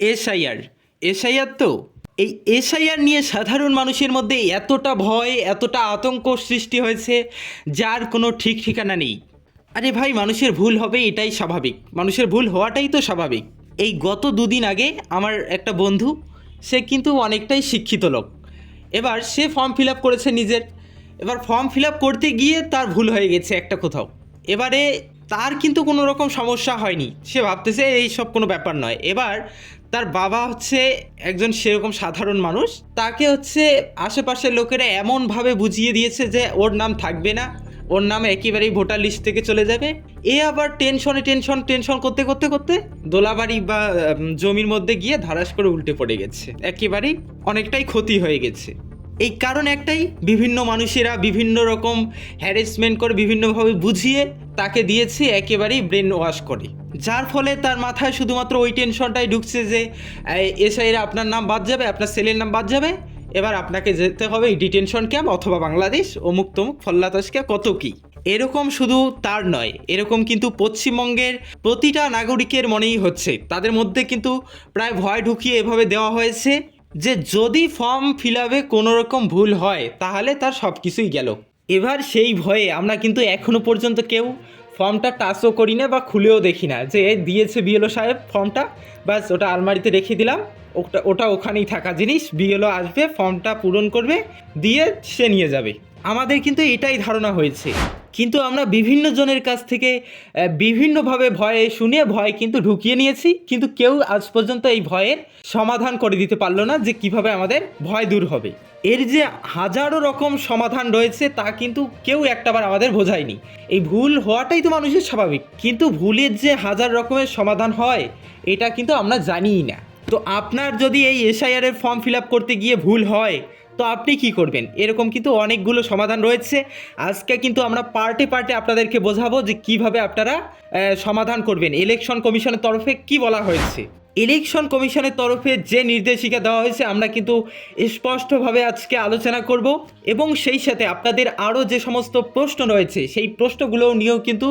SIR. SIR তো? এই SIR নিয়ে সাধারণ মানুষের মধ্যে এতটা ভয়, এতটা আতঙ্ক সৃষ্টি হয়েছে, যার কোনো ঠিক ঠিকানা নেই। আরে ভাই, মানুষের ভুল হবে, এটাই স্বাভাবিক। মানুষের ভুল হওয়াটাই তো স্বাভাবিক। এই গত দুদিন আগে আমার একটা বন্ধু, সে কিন্তু অনেকটাই শিক্ষিত লোক। এবার সে ফর্ম ফিল আপ করেছে নিজের। এবার ফর্ম ফিল আপ করতে গিয়ে তার ভুল হয়ে গেছে একটা কোথাও। এবারে তার কিন্তু কোনো রকম সমস্যা হয়নি। সে ভাবতেছে, এই সব কোনো ব্যাপার নয়। এবার তার বাবা হচ্ছে একজন সেরকম সাধারণ মানুষ। তাকে হচ্ছে আশেপাশের লোকেরা এমনভাবে বুঝিয়ে দিয়েছে যে ওর নাম থাকবে না, ওর নাম একেবারেই ভোটার লিস্ট থেকে চলে যাবে। এ আবার টেনশনে টেনশন টেনশন করতে করতে করতে দোলাবাড়ি বা জমির মধ্যে গিয়ে ধারাস করে উল্টে পড়ে গেছে। একেবারেই অনেকটাই ক্ষতি হয়ে গেছে। এই কারণ একটাই, বিভিন্ন মানুষেরা বিভিন্ন রকম হ্যারেসমেন্ট করে বিভিন্নভাবে বুঝিয়ে তাকে দিয়েছে, একেবারেই ব্রেন ওয়াশ করে। যার ফলে তার মাথায় শুধুমাত্র ওই টেনশনটাই ঢুকছে যে এসআইরা আপনার নাম বাদ যাবে, আপনার ছেলের নাম বাদ যাবে। এবার আপনাকে যেতে হবে ডিটেনশন ক্যাম্প অথবা বাংলাদেশ, অমুক তমুক ক্যাম্প কত কী। এরকম শুধু তার নয়, এরকম কিন্তু পশ্চিমবঙ্গের প্রতিটা নাগরিকের মনেই হচ্ছে। তাদের মধ্যে কিন্তু প্রায় ভয় ঢুকিয়ে এভাবে দেওয়া হয়েছে যে, যদি ফর্ম ফিল আপে কোনো রকম ভুল হয়, তাহলে তার সব কিছুই গেল। এবার সেই ভয়ে আমরা কিন্তু এখনও পর্যন্ত কেউ ফর্মটা টাচও করি না বা খুলেও দেখি না। যে দিয়েছে বিএলও সাহেব ফর্মটা বাস ওটা আলমারিতে রেখে দিলাম। ওটা ওটা ওখানেই থাকা জিনিস, বিএলও আসবে, ফর্মটা পূরণ করবে, দিয়ে সে নিয়ে যাবে। আমাদের কিন্তু এটাই ধারণা হয়েছে। কিন্তু আমরা বিভিন্ন জনের কাছ থেকে বিভিন্নভাবে ভয়ে শুনে ভয় কিন্তু ঢুকিয়ে নিয়েছি। কিন্তু কেউ আজ পর্যন্ত এই ভয়ের সমাধান করে দিতে পারল না যে কীভাবে আমাদের ভয় দূর হবে। এর যে হাজারো রকম সমাধান রয়েছে তা কিন্তু কেউ একটাবার আমাদের বোঝায়নি। এই ভুল হওয়াটাই তো মানুষের স্বাভাবিক। কিন্তু ভুলের যে হাজার রকমের সমাধান হয়, এটা কিন্তু আমরা জানিই না। তো আপনার যদি এই এসআইআর এর ফর্ম ফিল আপ করতে গিয়ে ভুল হয় তো আপনি কি করবেন? এরকম কিন্তু অনেকগুলো সমাধান রয়েছে। আজকে কিন্তু আমরা পার্টে পার্টে আপনাদেরকে বোঝাবো যে কীভাবে আপনারা সমাধান করবেন। ইলেকশন কমিশনের তরফে কি বলা হয়েছে? ইলেকশন কমিশনের তরফে যে নির্দেশিকা দেওয়া হয়েছে, আমরা কিন্তু স্পষ্টভাবে আজকে আলোচনা করব এবং সেই সাথে আপনাদের আরও যে সমস্ত প্রশ্ন রয়েছে, সেই প্রশ্নগুলো নিয়েও কিন্তু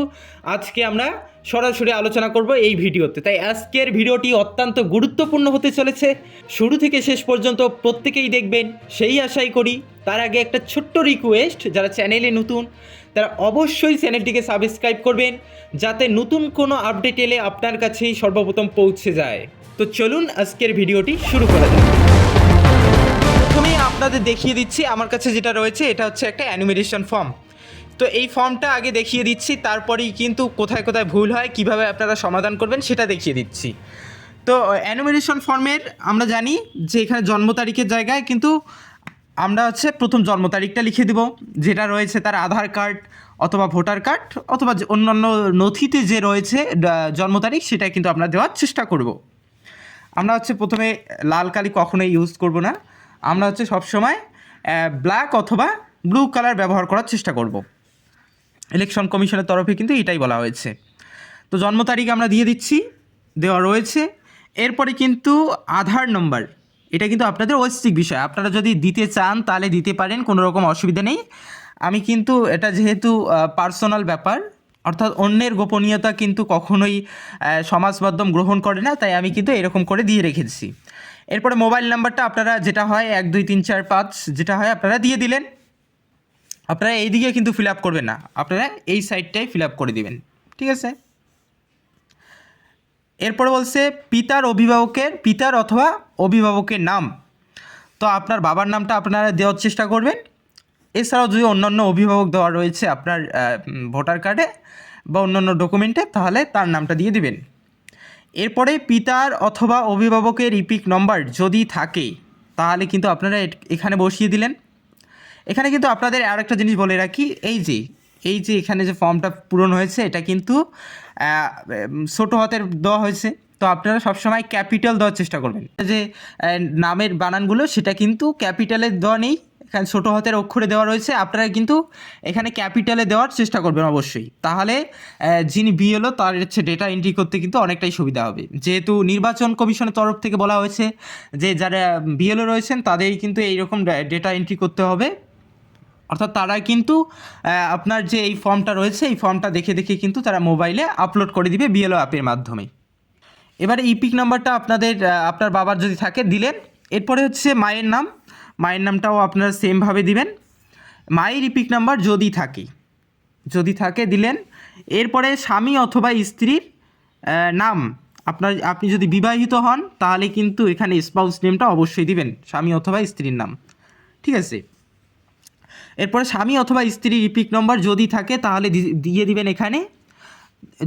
আজকে আমরা সরাসরি আলোচনা করব এই ভিডিওতে। তাই আজকের ভিডিওটি অত্যন্ত গুরুত্বপূর্ণ হতে চলেছে। শুরু থেকে শেষ পর্যন্ত প্রত্যেকেই দেখবেন, সেই আশাই করি। তার আগে একটা ছোট্ট রিকোয়েস্ট যারা চ্যানেলে নতুন, তারা অবশ্যই চ্যানেলটিকে সাবস্ক্রাইব করবেন, যাতে নতুন কোনো আপডেট এলে আপনার কাছেই সর্বপ্রথম পৌঁছে যায়। তো চলুন আজকের ভিডিওটি শুরু করা যাক। প্রথমে আপনাদের দেখিয়ে দিচ্ছি, আমার কাছে যেটা রয়েছে, এটা হচ্ছে একটা অ্যানিমেশন ফর্ম তো এই ফর্মটা আগে দেখিয়ে দিচ্ছি, তারপরেই কিন্তু কোথায় কোথায় ভুল হয়, কীভাবে আপনারা সমাধান করবেন সেটা দেখিয়ে দিচ্ছি। তো অ্যানুমিনেশন ফর্মের আমরা জানি যে এখানে জন্ম তারিখের জায়গায় কিন্তু আমরা হচ্ছে প্রথম জন্ম তারিখটা লিখে দিব, যেটা রয়েছে তার আধার কার্ড অথবা ভোটার কার্ড অথবা অন্যান্য নথিতে যে রয়েছে জন্ম তারিখ সেটা কিন্তু আমরা দেওয়ার চেষ্টা করব। আমরা হচ্ছে প্রথমে লাল কালি কখনোই ইউজ করব না, আমরা হচ্ছে সবসময় ব্ল্যাক অথবা ব্লু কালার ব্যবহার করার চেষ্টা করব। ইলেকশন কমিশনের তরফে কিন্তু এটাই বলা হয়েছে। তো জন্ম তারিখ আমরা দিয়ে দিচ্ছি, দেওয়া রয়েছে। এরপরে কিন্তু আধার নম্বর, এটা কিন্তু আপনাদের ঐচ্ছিক বিষয়। আপনারা যদি দিতে চান, তাহলে দিতে পারেন, কোনো রকম অসুবিধা নেই। আমি কিন্তু এটা যেহেতু পার্সোনাল ব্যাপার, অর্থাৎ অন্যের গোপনীয়তা কিন্তু কখনোই সমাজ মাধ্যম গ্রহণ করে না, তাই আমি কিন্তু এরকম করে দিয়ে রেখেছি। এরপরে মোবাইল নাম্বারটা আপনারা, যেটা হয় এক, দুই, তিন, চার, পাঁচ, যেটা হয় আপনারা দিয়ে দিলেন। আপনারা এই দিকে কিন্তু ফিল আপ করবেন না। আপনারা এই সাইডটাই ফিল আপ করে দিবেন। ঠিক আছে? এরপরে বলছে, পিতার অভিভাবকের, পিতার অথবা অভিভাবকের নাম। তো আপনার বাবার নামটা আপনারা দেওয়ার চেষ্টা করবেন। এছাড়াও যদি অন্যান্য অভিভাবক দেওয়া রয়েছে আপনার ভোটার কার্ডে বা অন্যান্য ডকুমেন্টে তাহলে তার নামটা দিয়ে দিবেন। এরপরে পিতার অথবা অভিভাবকের ইপিক নম্বর যদি থাকে, তাহলে কিন্তু আপনারা এখানে বসিয়ে দিলেন। এখানে কিন্তু আপনাদের আর একটা জিনিস বলে রাখি, এই যে এই যে এখানে যে ফর্মটা পূরণ হয়েছে, এটা কিন্তু ছোট হাতের দেওয়া হয়েছে। তো আপনারা সবসময় ক্যাপিটাল দেওয়ার চেষ্টা করবেন। যে নামের বানানগুলো, সেটা কিন্তু ক্যাপিটালে দেওয়া নেই। এখানে ছোটো হাতের অক্ষরে দেওয়া রয়েছে। আপনারা কিন্তু এখানে ক্যাপিটালে দেওয়ার চেষ্টা করবেন অবশ্যই। তাহলে যিনি বিএলও তার হচ্ছে ডেটা এন্ট্রি করতে কিন্তু অনেকটাই সুবিধা হবে। যেহেতু নির্বাচন কমিশনের তরফ থেকে বলা হয়েছে যে, যারা বিএলও রয়েছেন, তাদেরই কিন্তু এইরকম ডেটা এন্ট্রি করতে হবে। অর্থাৎ তারা কিন্তু আপনার যে এই ফর্মটা রয়েছে, এই ফর্মটা দেখে দেখে কিন্তু তারা মোবাইলে আপলোড করে দিবে বিএলও অ্যাপের মাধ্যমে এবারে ইপিক নাম্বারটা আপনাদের আপনার বাবার যদি থাকে, দিলেন। এরপরে হচ্ছে মায়ের নাম। মায়ের নামটাও আপনারা সেমভাবে দিবেন। মায়ের ইপিক নাম্বার যদি থাকে যদি থাকে, দিলেন। এরপরে স্বামী অথবা স্ত্রীর নাম। আপনার, আপনি যদি বিবাহিত হন, তাহলে কিন্তু এখানে স্পাউস নেমটা অবশ্যই দিবেন, স্বামী অথবা স্ত্রীর নাম। ঠিক আছে? এরপরে স্বামী অথবা স্ত্রীর ইপিক নম্বর যদি থাকে, তাহলে দিয়ে দিবেন এখানে।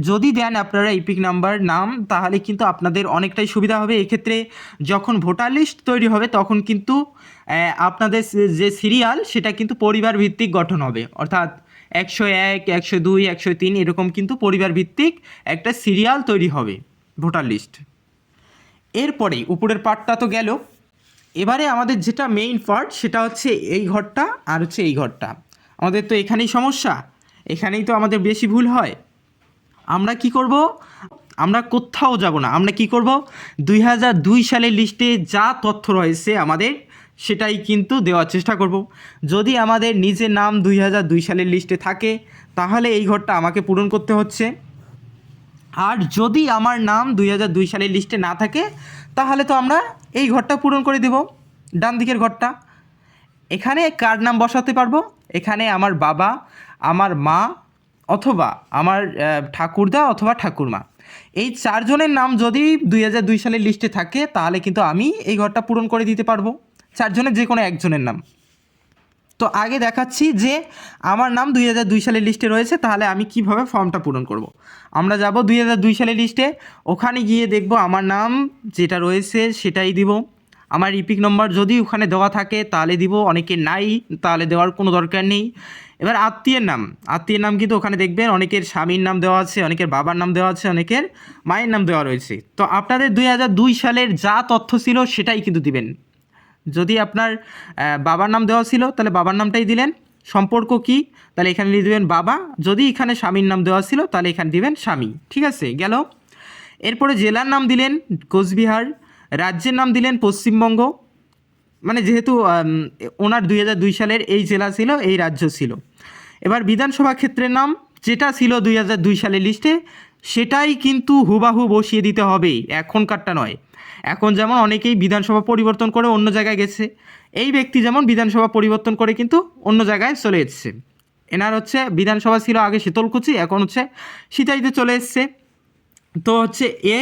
যদি দেন আপনারা ইপিক নাম্বার নাম, তাহলে কিন্তু আপনাদের অনেকটাই সুবিধা হবে। এক্ষেত্রে যখন ভোটার লিস্ট তৈরি হবে, তখন কিন্তু আপনাদের যে সিরিয়াল, সেটা কিন্তু পরিবার ভিত্তিক গঠন হবে। অর্থাৎ একশো এক, একশো দুই, একশো তিন, এরকম কিন্তু পরিবার ভিত্তিক একটা সিরিয়াল তৈরি হবে ভোটার লিস্ট। এরপরে, উপরের পার্টটা তো গেল। এবারে আমাদের যেটা মেইন পার্ট সেটা হচ্ছে এই ঘরটা আর হচ্ছে এই ঘরটা। আমাদের তো এখানেই সমস্যা, এখানেই তো আমাদের বেশি ভুল হয়। আমরা কি করব? আমরা কোথাও যাব না। আমরা কি করব? দুই হাজার দুই সালের লিস্টে যা তথ্য রয়েছে আমাদের, সেটাই কিন্তু দেওয়ার চেষ্টা করব। যদি আমাদের নিজের নাম দুই হাজার দুই সালের লিস্টে থাকে, তাহলে এই ঘরটা আমাকে পূরণ করতে হচ্ছে। আর যদি আমার নাম দুই হাজার দুই সালের লিস্টে না থাকে, তাহলে তো আমরা এই ঘরটা পূরণ করে দেব, ডান দিকের ঘরটা। এখানে কার নাম বসাতে পারব? এখানে আমার বাবা, আমার মা, অথবা আমার ঠাকুরদা অথবা ঠাকুরমা। এই চারজনের নাম যদি দুই হাজার দুই সালের লিস্টে থাকে, তাহলে কিন্তু আমি এই ঘরটা পূরণ করে দিতে পারব। চারজনের যে কোনো একজনের নাম। তো আগে দেখাচ্ছি যে আমার নাম দুই হাজার দুই সালের লিস্টে রয়েছে, তাহলে আমি কীভাবে ফর্মটা পূরণ করব। আমরা যাব দুই হাজার দুই সালের লিস্টে ওখানে গিয়ে দেখব আমার নাম যেটা রয়েছে সেটাই দিব। আমার ইপিক নম্বর যদি ওখানে দেওয়া থাকে, তাহলে দিব, অনেকে নাই, তাহলে দেওয়ার কোনো দরকার নেই। এবার আত্মীয়ের নাম আত্মীয়ের নাম কিন্তু ওখানে দেখবেন, অনেকের স্বামীর নাম দেওয়া আছে, অনেকের বাবার নাম দেওয়া আছে, অনেকের মায়ের নাম দেওয়া রয়েছে। তো আপনাদের দুই হাজার দুই সালের যা তথ্য ছিল সেটাই কিন্তু দিবেন। যদি আপনার বাবার নাম দেওয়া ছিল, তাহলে বাবার নামটাই দিলেন। সম্পর্ক কি? তাহলে এখানে লিখে দেবেন বাবা। যদি এখানে স্বামীর নাম দেওয়া ছিল, তাহলে এখানে দিবেন স্বামী। ঠিক আছে, গেল। এরপরে জেলার নাম দিলেন কোচবিহার, রাজ্যের নাম দিলেন পশ্চিমবঙ্গ। মানে যেহেতু ওনার দুই হাজার দুই সালের এই জেলা ছিল, এই রাজ্য ছিল। এবার বিধানসভা ক্ষেত্রের নাম, যেটা ছিল দুই হাজার দুই সালের লিস্টে সেটাই কিন্তু হুবাহু বসিয়ে দিতে হবে। এখনকারটা নয়। এখন যেমন অনেকেই বিধানসভা পরিবর্তন করে অন্য জায়গায় গেছে, এই ব্যক্তি যেমন বিধানসভা পরিবর্তন করে কিন্তু অন্য জায়গায় চলে এসছে। এনার হচ্ছে বিধানসভা ছিল আগে শীতলকুচি, এখন হচ্ছে সিতাইতে চলে এসছে। তো হচ্ছে এ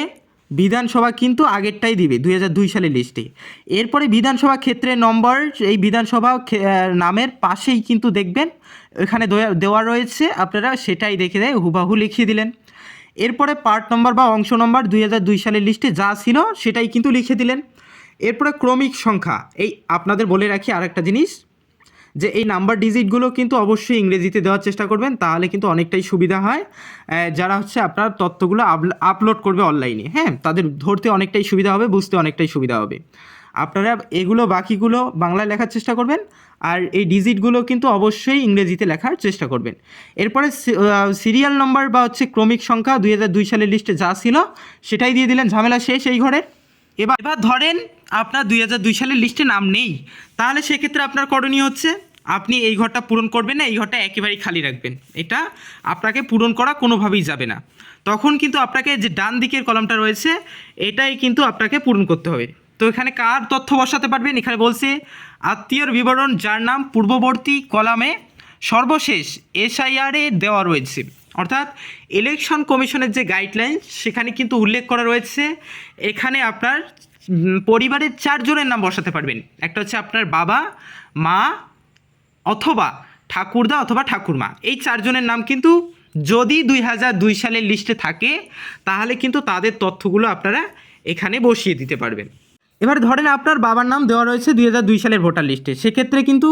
বিধানসভা কিন্তু আগেরটাই দিবে, দুই হাজার দুই সালের লিস্টে এরপরে বিধানসভা ক্ষেত্রের নম্বর, এই বিধানসভা নামের পাশেই কিন্তু দেখবেন, এখানে দেওয়া রয়েছে, আপনারা সেটাই দেখে দেয় হুবাহু লিখিয়ে দিলেন। এরপরে পার্ট নম্বর বা অংশ নম্বর দুই হাজার দুই সালের লিস্টে যা ছিল সেটাই কিন্তু লিখে দিলেন। এরপরে ক্রমিক সংখ্যা, এই আপনাদের বলে রাখি আরেকটা জিনিস, যে এই নাম্বার ডিজিটগুলো কিন্তু অবশ্যই ইংরেজিতে দেওয়ার চেষ্টা করবেন, তাহলে কিন্তু অনেকটাই সুবিধা হয়। যারা হচ্ছে আপনার তথ্যগুলো আপলোড করবে অনলাইনে হ্যাঁ তাদের ধরতে অনেকটাই সুবিধা হবে, বুঝতে অনেকটাই সুবিধা হবে। আপনারা এগুলো, বাকিগুলো বাংলায় লেখার চেষ্টা করবেন আর এই ডিজিটগুলো কিন্তু অবশ্যই ইংরেজিতে লেখার চেষ্টা করবেন। এরপরে সিরিয়াল নম্বর বা হচ্ছে ক্রমিক সংখ্যা দুই হাজার দুই সালের লিস্টে যা ছিল সেটাই দিয়ে দিলেন, ঝামেলা শেষ এই ঘরের এবার এবার ধরেন আপনার দুই হাজার দুই সালের লিস্টে নাম নেই, তাহলে সেক্ষেত্রে আপনার করণীয় হচ্ছে আপনি এই ঘরটা পূরণ করবেন না, এই ঘরটা একেবারেই খালি রাখবেন। এটা আপনাকে পূরণ করা কোনোভাবেই যাবে না। তখন কিন্তু আপনাকে যে ডান দিকের কলমটা রয়েছে, এটাই কিন্তু আপনাকে পূরণ করতে হবে। তো এখানে কার তথ্য বসাতে পারবেন? এখানে বলছে, আত্মীয়র বিবরণ যার নাম পূর্ববর্তী কলামে সর্বশেষ এসআইআরে দেওয়া রয়েছে। অর্থাৎ ইলেকশন কমিশনের যে গাইডলাইন সেখানে কিন্তু উল্লেখ করা রয়েছে, এখানে আপনার পরিবারের চারজনের নাম বসাতে পারবেন। একটা হচ্ছে আপনার বাবা, মা অথবা ঠাকুরদা অথবা ঠাকুরমা। এই চারজনের নাম কিন্তু যদি দুই হাজার দুই সালের লিস্টে থাকে, তাহলে কিন্তু তাদের তথ্যগুলো আপনারা এখানে বসিয়ে দিতে পারবেন। এবার ধরেন আপনার বাবার নাম দেওয়া রয়েছে দুই হাজার দুই সালের ভোটার লিস্টে। সেক্ষেত্রে কিন্তু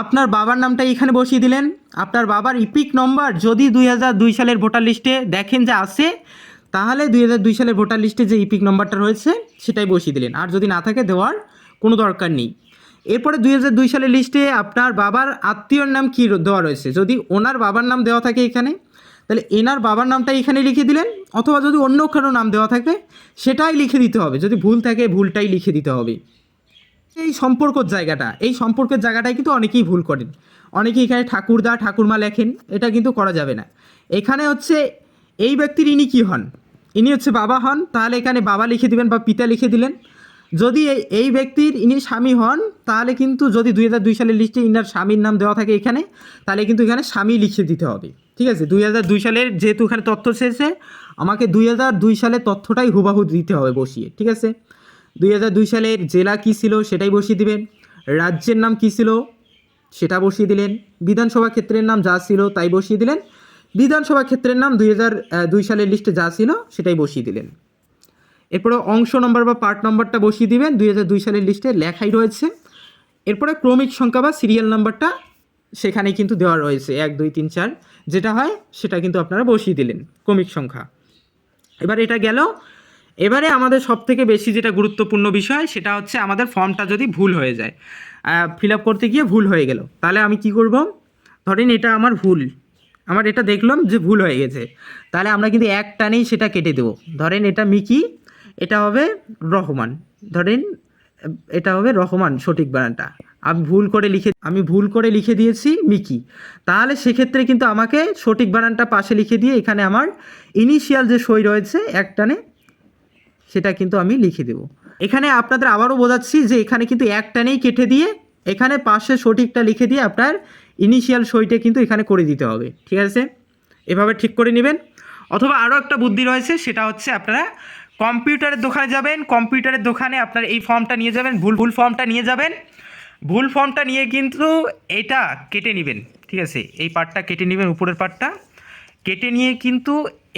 আপনার বাবার নামটা এখানে বসিয়ে দিলেন। আপনার বাবার ইপিক নম্বর যদি দুই হাজার দুই সালের ভোটার লিস্টে দেখেন যে আছে, তাহলে দুই হাজার দুই সালের ভোটার লিস্টে যে ইপিক নম্বরটা রয়েছে, সেটাই বসিয়ে দিলেন। আর যদি না থাকে দেওয়ার কোনো দরকার নেই। এরপরে দুই হাজার দুই সালের লিস্টে আপনার বাবার আত্মীয়র নাম কী দেওয়া রয়েছে? যদি ওনার বাবার নাম দেওয়া থাকে এখানে তাহলে এনার বাবার নামটা এখানে লিখে দিলেন, অথবা যদি অন্য কারও নাম দেওয়া থাকে, সেটাই লিখে দিতে হবে। যদি ভুল থাকে, ভুলটাই লিখে দিতে হবে। এই সম্পর্কর জায়গাটা, এই সম্পর্কের জায়গাটাই কিন্তু অনেকেই ভুল করেন। অনেকেই এখানে ঠাকুরদা, ঠাকুরমা লেখেন, এটা কিন্তু করা যাবে না। এখানে হচ্ছে, এই ব্যক্তির ইনি কী হন? ইনি হচ্ছে বাবা হন, তাহলে এখানে বাবা লিখে দিবেন বা পিতা লিখে দিলেন। যদি এই এই ব্যক্তির ইনি স্বামী হন, তাহলে কিন্তু যদি দুই হাজার দুই সালের লিস্টে ইনার স্বামীর নাম দেওয়া থাকে এখানে, তাহলে কিন্তু এখানে স্বামী লিখে দিতে হবে। ঠিক আছে, দুই হাজার দুই সালের যেহেতু এখানে তথ্য শেষে, আমাকে দুই হাজার দুই সালের তথ্যটাই হুবাহু দিতে হবে বসিয়ে, ঠিক আছে? দুই হাজার দুই সালের জেলা কী ছিল সেটাই বসিয়ে দিবেন, রাজ্যের নাম কী ছিল সেটা বসিয়ে দিলেন, বিধানসভা ক্ষেত্রের নাম যা ছিল তাই বসিয়ে দিলেন, বিধানসভা ক্ষেত্রের নাম দুই হাজার দুই সালের লিস্টে যা ছিল সেটাই বসিয়ে দিলেন। এরপরে অংশ নম্বর বা পার্ট নম্বরটা বসিয়ে দিবেন, দুই হাজার দুই সালের লিস্টে লেখাই রয়েছে। এরপরে ক্রমিক সংখ্যা বা সিরিয়াল নাম্বারটা সেখানে কিন্তু দেওয়া রয়েছে, এক, দুই, তিন, চার। যেটা হয়, সেটা কিন্তু আপনারা বসিয়ে দিলেন ক্রমিক সংখ্যা। এবার এটা গেল। এবারে আমাদের সব থেকে বেশি যেটা গুরুত্বপূর্ণ বিষয়, সেটা হচ্ছে আমাদের ফর্মটা যদি ভুল হয়ে যায় ফিল আপ করতে গিয়ে ভুল হয়ে গেল। তাহলে আমি কি করব? ধরেন এটা আমার ভুল। আমার এটা দেখলাম যে ভুল হয়ে গেছে। তাহলে আমরা কিন্তু এক টানেই সেটা কেটে দেবো। ধরেন এটা মিকি, এটা হবে রহমান। ধরেন, এটা হবে রহমান সঠিক বানানটা। আমি ভুল করে লিখে, আমি ভুল করে লিখে দিয়েছি মিকি। তাহলে সেক্ষেত্রে কিন্তু আমাকে সঠিক বানানটা পাশে লিখে দিয়ে এখানে আমার ইনিশিয়াল যে সই রয়েছে একটানে, সেটা কিন্তু আমি লিখে দেব। এখানে আপনাদের আবারও বোঝাচ্ছি যে এখানে কিন্তু একটানেই কেটে দিয়ে, এখানে পাশে সঠিকটা লিখে দিয়ে আপনার ইনিশিয়াল সইটা কিন্তু এখানে করে দিতে হবে। ঠিক আছে? এভাবে ঠিক করে নেবেন। অথবা আরও একটা বুদ্ধি রয়েছে, সেটা হচ্ছে আপনারা কম্পিউটারের দোকানে যাবেন, কম্পিউটারের দোকানে আপনার এই ফর্মটা নিয়ে যাবেন, ভুল ভুল ফর্মটা নিয়ে যাবেন। ভুল ফর্মটা নিয়ে কিন্তু এটা কেটে নেবেন, ঠিক আছে? এই পার্টটা কেটে নেবেন, উপরের পার্টটা কেটে নিয়ে কিন্তু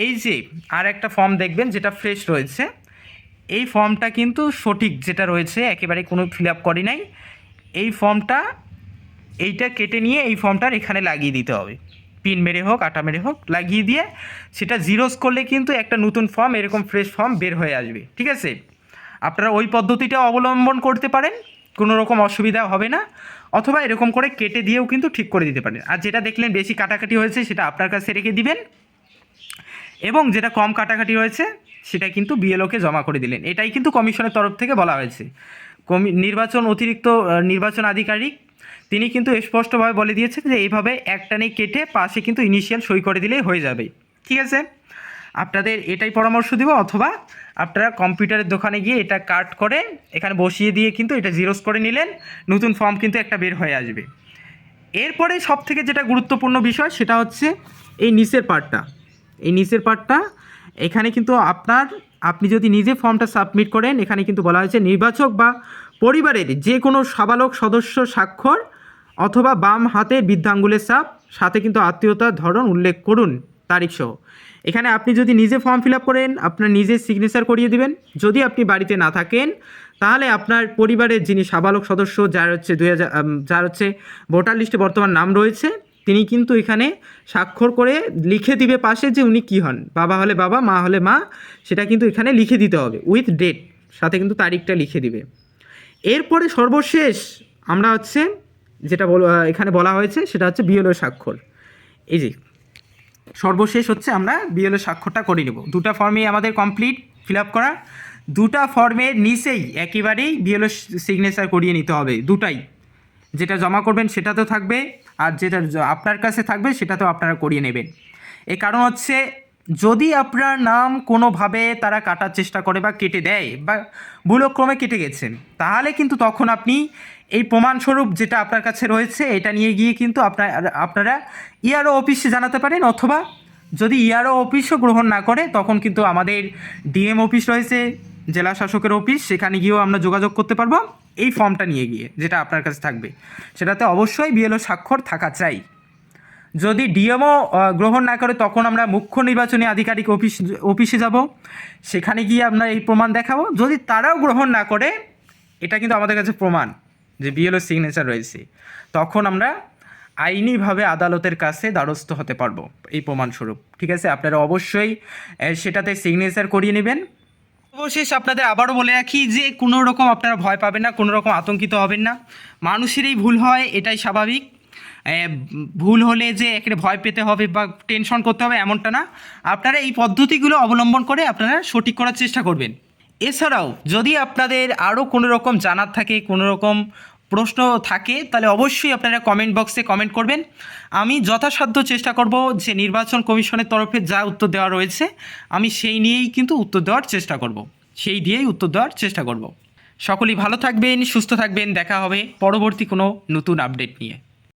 এই যে আর একটা ফর্ম দেখবেন যেটা ফ্রেশ রয়েছে, এই ফর্মটা কিন্তু সঠিক যেটা রয়েছে, একেবারে কোনো ফিল আপ করি নাই। এই ফর্মটা, এইটা কেটে নিয়ে এই ফর্মটার এখানে লাগিয়ে দিতে হবে। পিন মেরে হোক, আটা মেরে হোক, লাগিয়ে দিয়ে সেটা জিরোস করলে কিন্তু একটা নতুন ফর্ম, এরকম ফ্রেশ ফর্ম বের হয়ে আসবে, ঠিক আছে? আপনারা ওই পদ্ধতিটা অবলম্বন করতে পারেন। কোনো রকম অসুবিধা হবে না, অথবা এরকম করে কেটে দিয়েও কিন্তু ঠিক করে দিতে পারেন। আর যেটা দেখলেন বেশি কাটাকাটি হয়েছে, সেটা আপনার কাছে রেখে দিবেন। এবং যেটা কম কাটাকাটি রয়েছে সেটা কিন্তু বিএলওকে জমা করে দিলেন। এটাই কিন্তু কমিশনের তরফ থেকে বলা হয়েছে। কমি, নির্বাচন অতিরিক্ত নির্বাচন আধিকারিক, তিনি কিন্তু স্পষ্টভাবে বলে দিয়েছেন যে, এইভাবে একটানেই কেটে পাশে কিন্তু ইনিশিয়াল সই করে দিলেই হয়ে যাবে। ঠিক আছে? আপনাদের এটাই পরামর্শ দিব অথবা আপনারা কম্পিউটারের দোকানে গিয়ে এটা কাট করে এখানে বসিয়ে দিয়ে কিন্তু এটা জিরোস করে নিলেন, নতুন ফর্ম কিন্তু একটা বের হয়ে আসবে। এরপরে সব থেকে যেটা গুরুত্বপূর্ণ বিষয় সেটা হচ্ছে এই নিচের পার্টটা। এই নিচের পার্টটা, এখানে কিন্তু আপনার, আপনি যদি নিজে ফর্মটা সাবমিট করেন, এখানে কিন্তু বলা হয়েছে নির্বাচক বা পরিবারের যে কোনো সাবালক সদস্য স্বাক্ষর অথবা বাম হাতের বৃদ্ধাঙ্গুলের সাপ সাথে কিন্তু আত্মীয়তার ধরন উল্লেখ করুন। তারিখ সহ। এখানে আপনি যদি নিজে ফর্ম ফিল আপ করেন, আপনার নিজে সিগনেচার করিয়ে দিবেন। যদি আপনি বাড়িতে না থাকেন, তাহলে আপনার পরিবারের যিনি সাবালক সদস্য, যার হচ্ছে দুই হাজার যার হচ্ছে ভোটার লিস্টে বর্তমান নাম রয়েছে, তিনি কিন্তু এখানে স্বাক্ষর করে লিখে দিবে পাশে যে উনি কী হন। বাবা হলে বাবা, মা হলে মা, সেটা কিন্তু এখানে লিখে দিতে হবে উইথ ডেট সাথে কিন্তু তারিখটা লিখে দিবে। এরপরে সর্বশেষ আমরা হচ্ছে যেটা বল এখানে বলা হয়েছে, সেটা হচ্ছে বিএলও স্বাক্ষর। এই যে সর্বশেষ হচ্ছে আমরা বিএলও স্বাক্ষরটা করে নেব। দুটা ফর্মে আমাদের কমপ্লিট ফিল আপ করা। দুটা ফর্মের নিচেই একেবারেই বিএলও সিগনেচার করিয়ে নিতে হবে, দুটাই। যেটা জমা করবেন সেটা তো থাকবে, আর যেটা আপনার কাছে থাকবে সেটা তো আপনারা করিয়ে নেবেন। এ কারণ হচ্ছে, যদি আপনার নাম কোনোভাবে তারা কাটার চেষ্টা করে বা কেটে দেয় বা ভুলক্রমে কেটে গেছেন, তাহলে কিন্তু তখন আপনি এই প্রমাণস্বরূপ যেটা আপনার কাছে রয়েছে, এটা নিয়ে গিয়ে কিন্তু আপনার, আপনারা ইআরও অফিসে জানাতে পারেন, অথবা যদি ইআরও অফিসও গ্রহণ না করে, তখন কিন্তু আমাদের ডিএম অফিস রয়েছে, জেলা শাসকের অফিস সেখানে গিয়েও আমরা যোগাযোগ করতে পারব এই ফর্মটা নিয়ে গিয়ে, যেটা আপনার কাছে থাকবে। সেটাতে অবশ্যই বিএলও স্বাক্ষর থাকা চাই। যদি ডিএমও গ্রহণ না করে, তখন আমরা মুখ্য নির্বাচনী আধিকারিক অফিস অফিসে যাব। সেখানে গিয়ে আমরা এই প্রমাণ দেখাবো। যদি তারাও গ্রহণ না করে, এটা কিন্তু আমাদের কাছে প্রমাণ। যে বিএলও সিগনেচার রয়েছে, তখন আমরা আইনিভাবে আদালতের কাছে দ্বারস্থ হতে পারব এই প্রমাণস্বরূপ। ঠিক আছে? আপনারা অবশ্যই সেটাতে সিগনেচার করিয়ে নেবেন। অবশেষ আপনাদের আবারও বলে রাখি যে কোনো রকম আপনারা ভয় পাবেন না কোনো রকম আতঙ্কিত হবেন না। মানুষেরই ভুল হয়, এটাই স্বাভাবিক। ভুল হলে যে একেবারে ভয় পেতে হবে বা টেনশন করতে হবে এমনটা না। আপনারা এই পদ্ধতিগুলো অবলম্বন করে আপনারা সঠিক করার চেষ্টা করবেন। এছাড়াও যদি আপনাদের আরও কোনো রকম জানার থাকে কোনো রকম প্রশ্ন থাকে, তাহলে অবশ্যই আপনারা কমেন্ট বক্সে কমেন্ট করবেন। আমি যথাসাধ্য চেষ্টা করব যে নির্বাচন কমিশনের তরফে যা উত্তর দেওয়া রয়েছে, আমি সেই নিয়েই কিন্তু উত্তর দেওয়ার চেষ্টা করব। সেই দিয়েই উত্তর দেওয়ার চেষ্টা করব। সকলেই ভালো থাকবেন, সুস্থ থাকবেন, দেখা হবে পরবর্তী কোনো নতুন আপডেট নিয়ে।